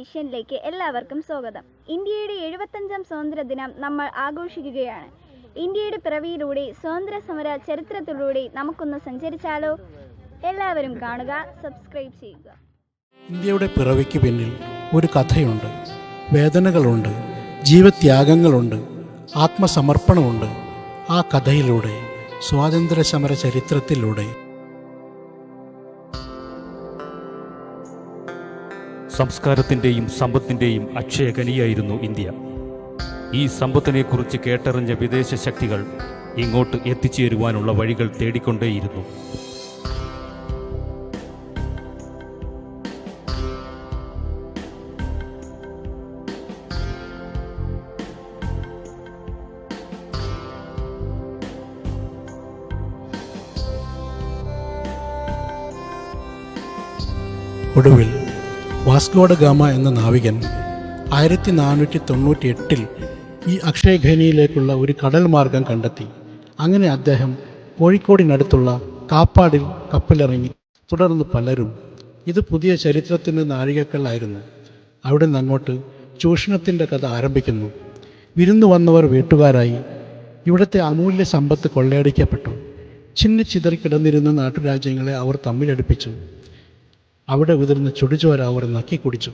മിഷനിലേക്ക് എല്ലാവർക്കും സ്വാഗതം. ഇന്ത്യയുടെ എഴുപത്തഞ്ചാം സ്വാതന്ത്ര്യ ദിനം നമ്മൾ ആഘോഷിക്കുകയാണ്. ഇന്ത്യയുടെ പിറവിയിലൂടെ സ്വാതന്ത്ര്യ സമര ചരിത്രത്തിലൂടെ നമുക്കൊന്ന് സഞ്ചരിച്ചാലോ? എല്ലാവരും കാണുക സബ്സ്ക്രൈബ് ചെയ്യുക. ഇന്ത്യയുടെ പിറവിക്ക് പിന്നിൽ ഒരു കഥയുണ്ട്. വേദനകളുണ്ട് ജീവത്യാഗങ്ങളുണ്ട് ആത്മസമർപ്പണമുണ്ട്. ആ കഥയിലൂടെ സ്വാതന്ത്ര്യ സമര ചരിത്രത്തിലൂടെ സംസ്കാരത്തിന്റെയും സമ്പത്തിന്റെയും അക്ഷയഖനിയായിരുന്നു ഇന്ത്യ. ഈ സമ്പത്തിനെക്കുറിച്ച് കേട്ടറിഞ്ഞ വിദേശ ശക്തികൾ ഇങ്ങോട്ട് എത്തിച്ചേരുവാനുള്ള വഴികൾ തേടിക്കൊണ്ടേയിരുന്നു. ഒടുവിൽ വാസ്കോഡ ഗാമ എന്ന നാവികൻ ആയിരത്തി നാനൂറ്റി തൊണ്ണൂറ്റി എട്ടിൽ ഈ അക്ഷയഖനിയിലേക്കുള്ള ഒരു കടൽ മാർഗം കണ്ടെത്തി. അങ്ങനെ അദ്ദേഹം കോഴിക്കോടിനടുത്തുള്ള കാപ്പാടിൽ കപ്പലിറങ്ങി. തുടർന്ന് പലരും ഇത് പുതിയ ചരിത്രത്തിന് നാഴികക്കല്ലായിരുന്നു. അവിടെ നിന്ന് അങ്ങോട്ട് ചൂഷണത്തിന്റെ കഥ ആരംഭിക്കുന്നു. വിരുന്നു വന്നവർ വീട്ടുകാരായി ഇവിടുത്തെ അമൂല്യ സമ്പത്ത് കൊള്ളയടിക്കപ്പെട്ടു. ചിന്നിച്ചിതറി കിടന്നിരുന്ന നാട്ടുരാജ്യങ്ങളെ അവർ തമ്മിലടുപ്പിച്ചു. അവിടെ ഉതിർന്ന ചുടുചോര അവർ നക്കി കുടിച്ചു.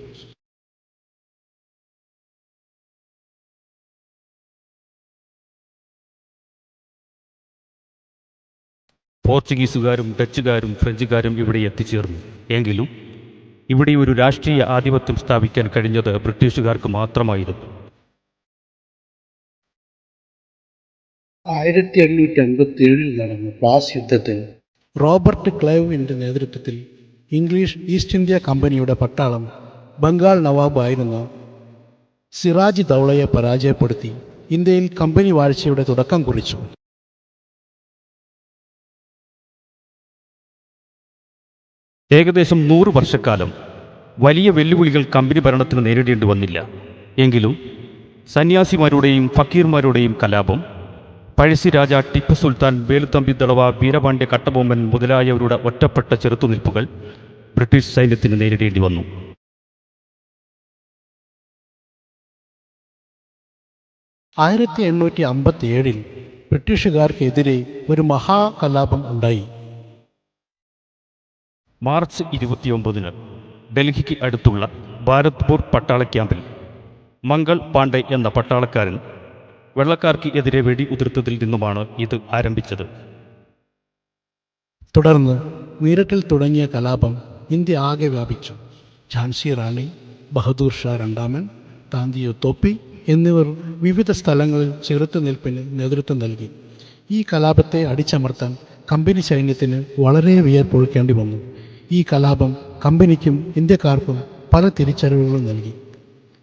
പോർച്ചുഗീസുകാരും ഡച്ചുകാരും ഫ്രഞ്ചുകാരും ഇവിടെ എത്തിച്ചേർന്നു. എങ്കിലും ഇവിടെ ഒരു രാഷ്ട്രീയ ആധിപത്യം സ്ഥാപിക്കാൻ കഴിഞ്ഞത് ബ്രിട്ടീഷുകാർക്ക് മാത്രമായിരുന്നു. ആയിരത്തി എണ്ണൂറ്റി അൻപത്തി ഏഴിൽ നടന്ന പ്ലാസ് യുദ്ധത്തിൽ റോബർട്ട് ക്ലൈവിന്റെ നേതൃത്വത്തിൽ ഇംഗ്ലീഷ് ഈസ്റ്റ് ഇന്ത്യ കമ്പനിയുടെ പട്ടാളം ബംഗാൾ നവാബ് ആയിരുന്നു. സിറാജ് ദൗളയെ പരാജയപ്പെടുത്തി ഇന്ത്യയിൽ കമ്പനി വാഴ്ചയുടെ തുടക്കം കുറിച്ചു. ഏകദേശം നൂറ് വർഷക്കാലം വലിയ വെല്ലുവിളികൾ കമ്പനി ഭരണത്തിന് നേരിടേണ്ടി വന്നില്ല. എങ്കിലും സന്യാസിമാരുടെയും ഫക്കീർമാരുടെയും കലാപം പഴശ്ശിരാജ ടിപ്പു സുൽത്താൻ വേലുത്തമ്പി ദളവ വീരപാണ്ഡ്യ കട്ടബൊമ്മൻ മുതലായവരുടെ ഒറ്റപ്പെട്ട ചെറുത്തുനിൽപ്പുകൾ ബ്രിട്ടീഷ് സൈന്യത്തിന് നേരിടേണ്ടി വന്നു. ആയിരത്തി എണ്ണൂറ്റി അമ്പത്തി ഏഴിൽ ബ്രിട്ടീഷുകാർക്കെതിരെ ഒരു മഹാകലാപം ഉണ്ടായി. മാർച്ച് ഇരുപത്തിയൊമ്പതിന് ഡൽഹിക്ക് അടുത്തുള്ള ഭാരത്പൂർ പട്ടാള ക്യാമ്പിൽ മംഗൾ പാണ്ഡെ എന്ന പട്ടാളക്കാരൻ വെള്ളക്കാർക്ക് എതിരെ വെടി ഉതിർത്തതിൽ നിന്നുമാണ് ഇത് ആരംഭിച്ചത്. തുടർന്ന് മീററ്റിൽ തുടങ്ങിയ കലാപം ഇന്ത്യ ആകെ വ്യാപിച്ചു. ഝാൻസി റാണി ബഹദൂർ ഷാ രണ്ടാമൻ താന്തിയോ തോപ്പി എന്നിവർ വിവിധ സ്ഥലങ്ങളിൽ ചെറുത്തുനിൽപ്പിന് നേതൃത്വം നൽകി. ഈ കലാപത്തെ അടിച്ചമർത്താൻ കമ്പനി സൈന്യത്തിന് വളരെ വിയർപ്പൊഴുക്കേണ്ടി വന്നു. ഈ കലാപം കമ്പനിക്കും ഇന്ത്യക്കാർക്കും പല തിരിച്ചറിവുകളും നൽകി.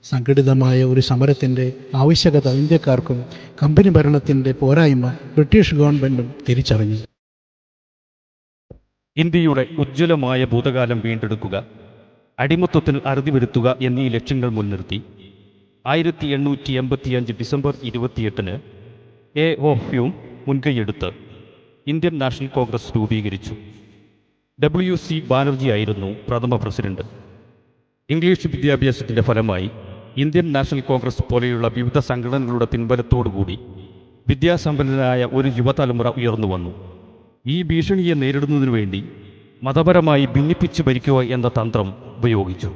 സംഘടിതമായ ഒരു സമരത്തിന്റെ ആവശ്യകത ഇന്ത്യക്കാർക്കും കമ്പനി ഭരണത്തിന്റെ പോരായ്മ ബ്രിട്ടീഷ് ഗവൺമെന്റും തിരിച്ചറിഞ്ഞു. ഇന്ത്യയുടെ ഉജ്ജ്വലമായ ഭൂതകാലം വീണ്ടെടുക്കുക അടിമത്വത്തിൽ അറുതി വരുത്തുക എന്നീ ലക്ഷ്യങ്ങൾ മുൻനിർത്തി ആയിരത്തി എണ്ണൂറ്റി എൺപത്തിയഞ്ച് ഡിസംബർ ഇരുപത്തിയെട്ടിന് എ ഒ ഹ്യൂം മുൻകൈയെടുത്ത് ഇന്ത്യൻ നാഷണൽ കോൺഗ്രസ് രൂപീകരിച്ചു. ഡബ്ല്യു സി ബാനർജി ആയിരുന്നു പ്രഥമ പ്രസിഡന്റ്. ഇംഗ്ലീഷ് വിദ്യാഭ്യാസത്തിന്റെ ഫലമായി ഇന്ത്യൻ നാഷണൽ കോൺഗ്രസ് പോലെയുള്ള വിവിധ സംഘടനകളുടെ പിൻബലത്തോടുകൂടി വിദ്യാസമ്പന്നരായ ഒരു യുവതലമുറ ഉയർന്നു വന്നു. ഈ ഭീഷണിയെ നേരിടുന്നതിനു വേണ്ടി മതപരമായി ഭിന്നിപ്പിച്ചു ഭരിക്കുക എന്ന തന്ത്രം ഉപയോഗിച്ചു.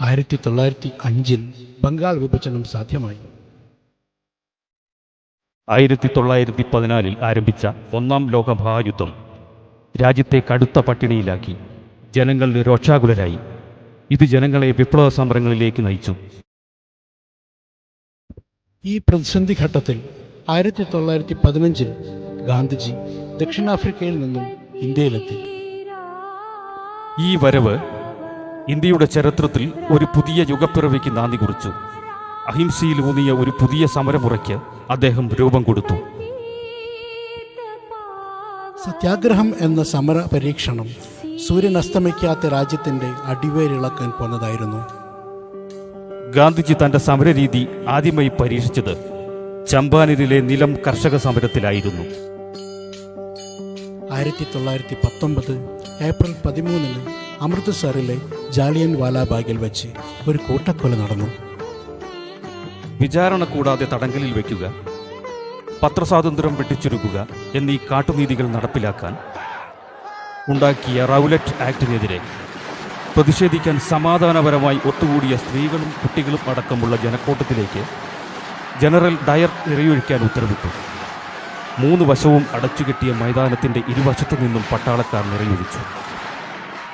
ആയിരത്തി തൊള്ളായിരത്തി അഞ്ചിൽ ബംഗാൾ വിഭജനം സാധ്യമായി. ആയിരത്തി തൊള്ളായിരത്തി പതിനാലിൽ ആരംഭിച്ച ഒന്നാം ലോക മഹായുദ്ധം രാജ്യത്തെ കടുത്ത പട്ടിണിയിലാക്കി. ജനങ്ങൾ രോക്ഷാകുലരായി ഇത് ജനങ്ങളെ വിപ്ലവ സമരങ്ങളിലേക്ക് നയിച്ചു. ഈ പ്രതിസന്ധി ഘട്ടത്തിൽ ആയിരത്തി തൊള്ളായിരത്തി പതിനഞ്ചിൽ ഗാന്ധിജി ദക്ഷിണാഫ്രിക്കയിൽ നിന്നും ഇന്ത്യയിലെത്തി. ഈ വരവ് ഇന്ത്യയുടെ ചരിത്രത്തിൽ ഒരു പുതിയ യുഗപ്പിറവിക്ക് നാന്ദി കുറിച്ചു. അഹിംസയിൽ ഊന്നിയ ഒരു പുതിയ സമരമുറയ്ക്ക് അദ്ദേഹം രൂപം കൊടുത്തു. സത്യാഗ്രഹം എന്ന സമര പരീക്ഷണം സൂര്യൻ അസ്തമിക്കാത്ത രാജ്യത്തിന്റെ അടിവേരിളക്കാൻ പോന്നതായിരുന്നു. ഗാന്ധിജി തന്റെ സമരരീതി ആദ്യമായി പരീക്ഷിച്ചത് ചമ്പാനരിലെ നിലം കർഷക സമരത്തിലായിരുന്നു. ആയിരത്തി തൊള്ളായിരത്തി പത്തൊമ്പത് ഏപ്രിൽ പതിമൂന്നിന് അമൃത്സറിലെ ജാലിയൻ വാലാബാഗിൽ വെച്ച് ഒരു കൂട്ടക്കൊല നടന്നു. വിചാരണ കൂടാതെ തടങ്കലിൽ വയ്ക്കുക പത്രസ്വാതന്ത്ര്യം വെട്ടിച്ചുരുക്കുക എന്നീ കാട്ടുനീതികൾ നടപ്പിലാക്കാൻ ഉണ്ടാക്കിയ റൗലറ്റ് ആക്ടിനെതിരെ പ്രതിഷേധിക്കാൻ സമാധാനപരമായി ഒത്തുകൂടിയ സ്ത്രീകളും കുട്ടികളും അടക്കമുള്ള ജനക്കൂട്ടത്തിലേക്ക് ജനറൽ ഡയർ ഇറയൊഴിക്കാൻ ഉത്തരവിട്ടു. മൂന്ന് വശവും അടച്ചുകെട്ടിയ മൈതാനത്തിന്റെ ഇരുവശത്തു നിന്നും പട്ടാളക്കാർ നിറയൊഴിച്ചു.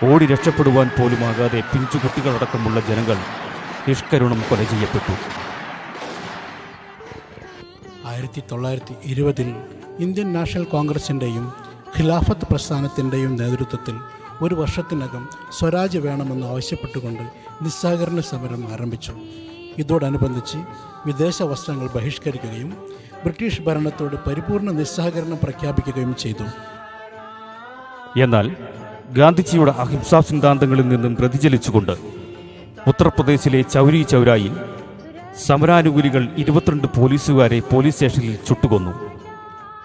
ഓടി രക്ഷപ്പെടുവാൻ പോലുമാകാതെ പിഞ്ചുകുട്ടികളടക്കമുള്ള ജനങ്ങൾ നിഷ്കരുണം കൊല ചെയ്യപ്പെട്ടു. ആയിരത്തി തൊള്ളായിരത്തി ഇരുപതിൽ ഇന്ത്യൻ നാഷണൽ കോൺഗ്രസിന്റെയും ഖിലാഫത്ത് പ്രസ്ഥാനത്തിന്റെയും നേതൃത്വത്തിൽ ഒരു വർഷത്തിനകം സ്വരാജ് വേണമെന്ന് ആവശ്യപ്പെട്ടുകൊണ്ട് നിസ്സഹകരണ സമരം ആരംഭിച്ചു. ഇതോടനുബന്ധിച്ച് വിദേശ വസ്ത്രങ്ങൾ ബഹിഷ്കരിക്കുകയും ബ്രിട്ടീഷ് ഭരണത്തോട് പരിപൂർണ നിസ്സഹകരണം പ്രഖ്യാപിക്കുകയും ചെയ്തു. എന്നാൽ ഗാന്ധിജിയുടെ അഹിംസാ സിദ്ധാന്തങ്ങളിൽ നിന്നും പ്രതിചലിച്ചുകൊണ്ട് ഉത്തർപ്രദേശിലെ ചൗരി ചൗരായിൽ സമരാനുകൂലികൾ ഇരുപത്തിരണ്ട് പോലീസുകാരെ പോലീസ് സ്റ്റേഷനിൽ ചുട്ടുകൊന്നു.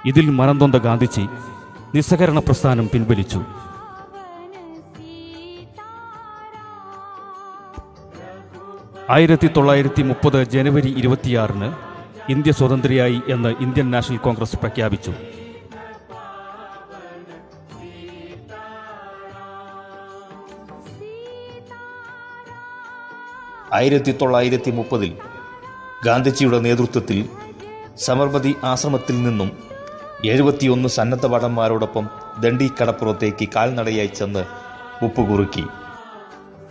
ഇതിൽ മനംതൊന്ന ഗാന്ധിജി നിസ്സഹകരണ പ്രസ്ഥാനം പിൻവലിച്ചു. ആയിരത്തി തൊള്ളായിരത്തി മുപ്പത് ജനുവരി ഇരുപത്തിയാറിന് ഇന്ത്യ സ്വതന്ത്രയായി എന്ന് ഇന്ത്യൻ നാഷണൽ കോൺഗ്രസ് പ്രഖ്യാപിച്ചു. ആയിരത്തി തൊള്ളായിരത്തി മുപ്പതിൽ ഗാന്ധിജിയുടെ നേതൃത്വത്തിൽ സമർമതി ആശ്രമത്തിൽ നിന്നും എഴുപത്തിയൊന്ന് സന്നദ്ധ ഭടന്മാരോടൊപ്പം ദണ്ഡി കടപ്പുറത്തേക്ക് കാൽനടയായി ചെന്ന് ഉപ്പുകുറുക്കി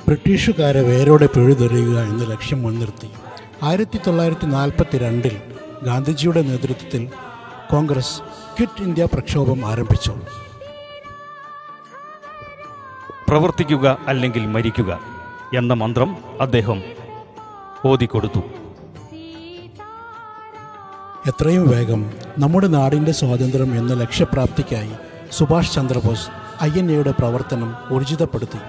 ബ്രിട്ടീഷുകാരെ വേരോടെ പിഴുതെറിയുക എന്ന ലക്ഷ്യം മുൻനിർത്തി. ആയിരത്തി തൊള്ളായിരത്തി നാൽപ്പത്തി രണ്ടിൽ ഗാന്ധിജിയുടെ നേതൃത്വത്തിൽ കോൺഗ്രസ് ക്വിറ്റ് ഇന്ത്യ പ്രക്ഷോഭം ആരംഭിച്ചു. പ്രവർത്തിക്കുക അല്ലെങ്കിൽ മരിക്കുക എന്ന മന്ത്രം അദ്ദേഹം ഓതിക്കൊടുത്തു. എത്രയും വേഗം നമ്മുടെ നാടിന്റെ സ്വാതന്ത്ര്യം എന്ന ലക്ഷ്യപ്രാപ്തിക്കായി സുഭാഷ് ചന്ദ്രബോസ് ഐ എൻ എയുടെ പ്രവർത്തനം ഊർജിതപ്പെടുത്തി.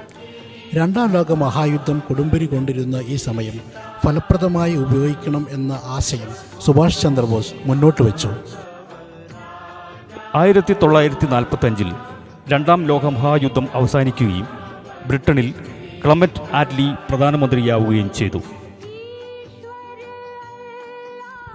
രണ്ടാം ലോക മഹായുദ്ധം കൊടുമ്പിരി കൊണ്ടിരുന്ന ഈ സമയം ഫലപ്രദമായി ഉപയോഗിക്കണം എന്ന ആശയം സുഭാഷ് ചന്ദ്രബോസ് മുന്നോട്ട് വെച്ചു. ആയിരത്തി തൊള്ളായിരത്തി നാൽപ്പത്തഞ്ചിൽ രണ്ടാം ലോകമഹായുദ്ധം അവസാനിക്കുകയും ബ്രിട്ടനിൽ ക്ലമറ്റ് ആറ്റ്ലി പ്രധാനമന്ത്രിയാവുകയും ചെയ്തു.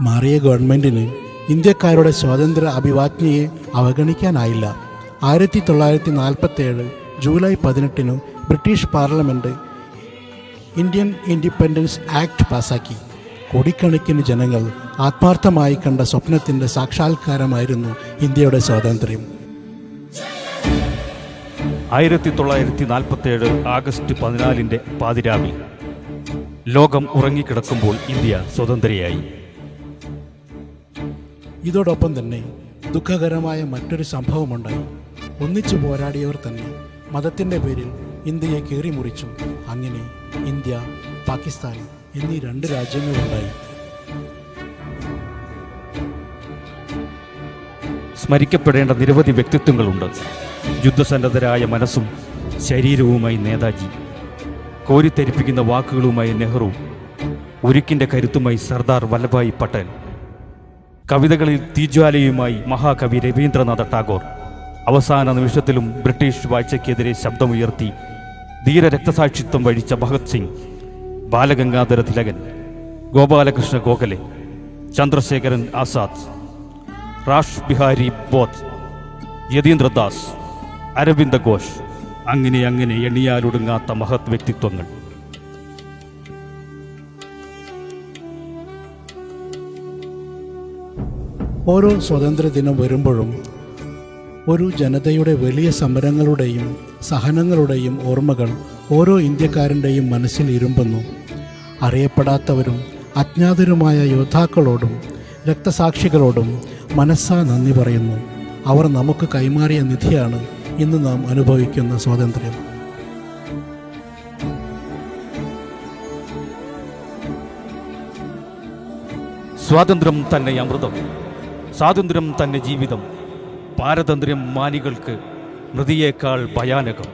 മാറിയ ഗവൺമെന്റിന് ഇന്ത്യക്കാരുടെ സ്വാതന്ത്ര്യ അഭിവാജ്ഞയെ അവഗണിക്കാനായില്ല. ആയിരത്തി തൊള്ളായിരത്തി നാൽപ്പത്തേഴ് ജൂലൈ പതിനെട്ടിന് British parliament Indian independence act പാസാക്കി. കോടിക്കണക്കിന് ജനങ്ങൾ ആത്മാർത്ഥമായി കണ്ട സ്വപ്നത്തിന്റെ സാക്ഷാത്കാരമായിരുന്നു ഇന്ത്യയുടെ സ്വാതന്ത്ര്യം. ആയിരത്തി തൊള്ളായിരത്തി നാൽപ്പത്തേഴ് ആഗസ്റ്റ് പതിനാലിന്റെ പാതിരാവിൽ ലോകം ഉറങ്ങിക്കിടക്കുമ്പോൾ ഇന്ത്യ സ്വതന്ത്രയായി. ഇതോടൊപ്പം തന്നെ ദുഃഖകരമായ മറ്റൊരു സംഭവമുണ്ടായി ഒന്നിച്ചു പോരാടിയവർ തന്നെ മതത്തിന്റെ പേരിൽ ഇന്ത്യയെ കീറി കീറിമുറിച്ചു. അങ്ങനെ ഇന്ത്യ പാകിസ്ഥാൻ എന്നീ രണ്ട് രാജ്യങ്ങളുണ്ടായി. സ്മരിക്കപ്പെടേണ്ട നിരവധി വ്യക്തിത്വങ്ങളുണ്ട്. യുദ്ധസന്നദ്ധരായ മനസ്സും ശരീരവുമായി നേതാജി. കോരിത്തെരിപ്പിക്കുന്ന വാക്കുകളുമായി നെഹ്റു ഉരുക്കിന്റെ കരുത്തുമായി സർദാർ വല്ലഭായ് പട്ടേൽ. കവിതകളിൽ തീജ്വാലയുമായി മഹാകവി രവീന്ദ്രനാഥ ടാഗോർ. അവസാന നിമിഷത്തിലും ബ്രിട്ടീഷ് വാഴ്ചയ്ക്കെതിരെ ശബ്ദമുയർത്തി ധീര രക്തസാക്ഷിത്വം വഴിച്ച ഭഗത് സിംഗ് ബാലഗംഗാധര തിലകൻ ഗോപാലകൃഷ്ണ ഗോഖലെ ചന്ദ്രശേഖരൻ ആസാദ് റാഷ് ബിഹാരി ബോത്ത് യതീന്ദ്രദാസ് അരവിന്ദ ഘോഷ് അങ്ങനെ അങ്ങനെ എണ്ണിയാലൊടുങ്ങാത്ത മഹത് വ്യക്തിത്വങ്ങൾ. ഓരോ സ്വാതന്ത്ര്യദിനം വരുമ്പോഴും ഒരു ജനതയുടെ വലിയ സമരങ്ങളുടെയും സഹനങ്ങളുടെയും ഓർമ്മകൾ ഓരോ ഇന്ത്യക്കാരന്റെയും മനസ്സിൽ ഇരുമ്പുന്നു അറിയപ്പെടാത്തവരും അജ്ഞാതരുമായ യോദ്ധാക്കളോടും രക്തസാക്ഷികളോടും മനസ്സാ നന്ദി പറയുന്നു. അവർ നമുക്ക് കൈമാറിയ നിധിയാണ് ഇന്ന് നാം അനുഭവിക്കുന്ന സ്വാതന്ത്ര്യം. സ്വാതന്ത്ര്യം തന്നെ അമൃതം. സ്വാതന്ത്ര്യം തന്നെ ജീവിതം. പാരതന്ത്ര്യം മാനികൾക്ക് മൃതിയേക്കാൾ ഭയാനകം.